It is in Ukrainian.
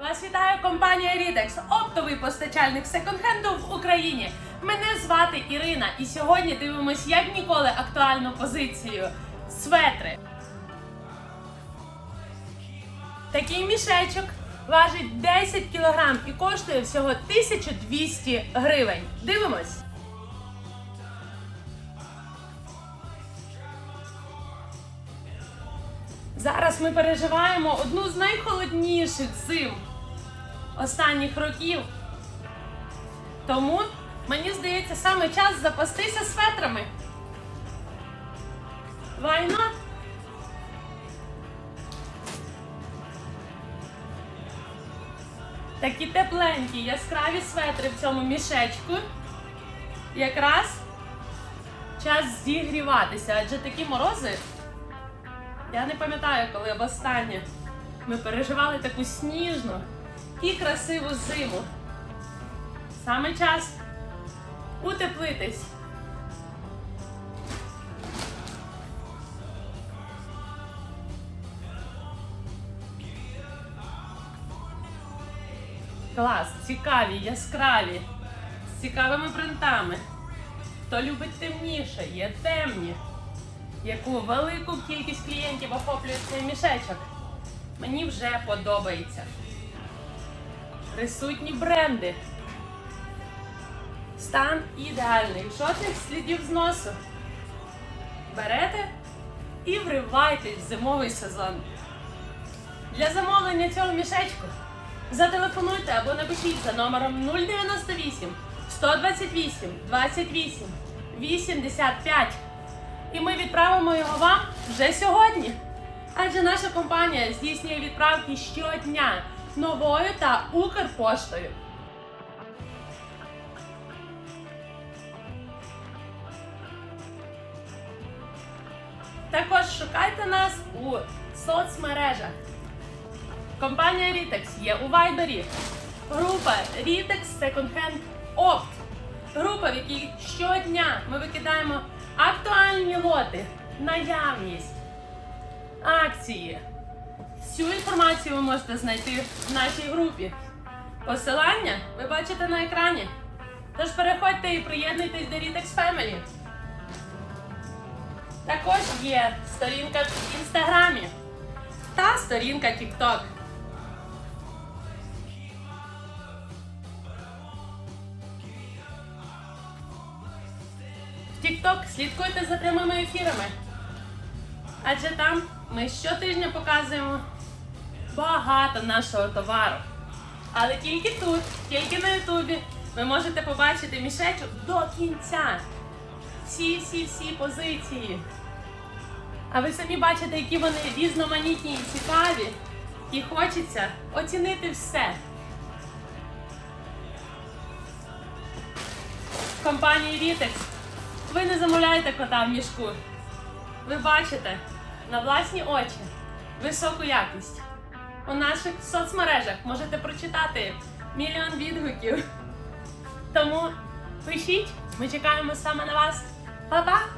Вас вітає компанія Рідекс, оптовий постачальник секонд-хенду в Україні. Мене звати Ірина, і сьогодні дивимось як ніколи актуальну позицію светри. Такий мішечок важить 10 кг і коштує всього 1200 гривень. Дивимось. Зараз ми переживаємо одну з найхолодніших зим останніх років. Тому мені здається саме час запастися светрами. Not? Такі тепленькі, яскраві светри в цьому мішечку. Якраз час зігріватися, адже такі морози. Я не пам'ятаю, коли востаннє ми переживали таку сніжну і красиву зиму. Саме час утеплитись. Клас, цікаві, яскраві, з цікавими принтами. Хто любить темніше, є темні. Яку велику кількість клієнтів охоплює цей мішечок. Мені вже подобається. Присутні бренди. Стан ідеальний. Жодних слідів зносу. Берете і вривайтесь в зимовий сезон. Для замовлення цього мішечку зателефонуйте або напишіть за номером 098 128 28 85 і ми відправимо його вам вже сьогодні. Адже наша компанія здійснює відправки щодня новою та Укрпоштою. Також шукайте нас у соцмережах. Компанія Ritex є у Вайбері. Група Ritex Second Hand Opt. Група, в якій щодня ми викидаємо актуальні лоти, наявність, акції. Всю інформацію ви можете знайти в нашій групі. Посилання ви бачите на екрані. Тож переходьте і приєднуйтесь до Ritex Family. Також є сторінка в інстаграмі та сторінка TikTok. В TikTok слідкуйте за прямими ефірами. Адже там ми щотижня показуємо багато нашого товару. Але тільки тут, тільки на Ютубі, ви можете побачити мішечок до кінця. Всі-всі-всі позиції. А ви самі бачите, які вони різноманітні і цікаві. І хочеться оцінити все. В компанії Ritex ви не замовляєте кота в мішку. Ви бачите на власні очі високу якість. У наших соцмережах можете прочитати мільйон відгуків. Тому пишіть, ми чекаємо саме на вас. Па-па!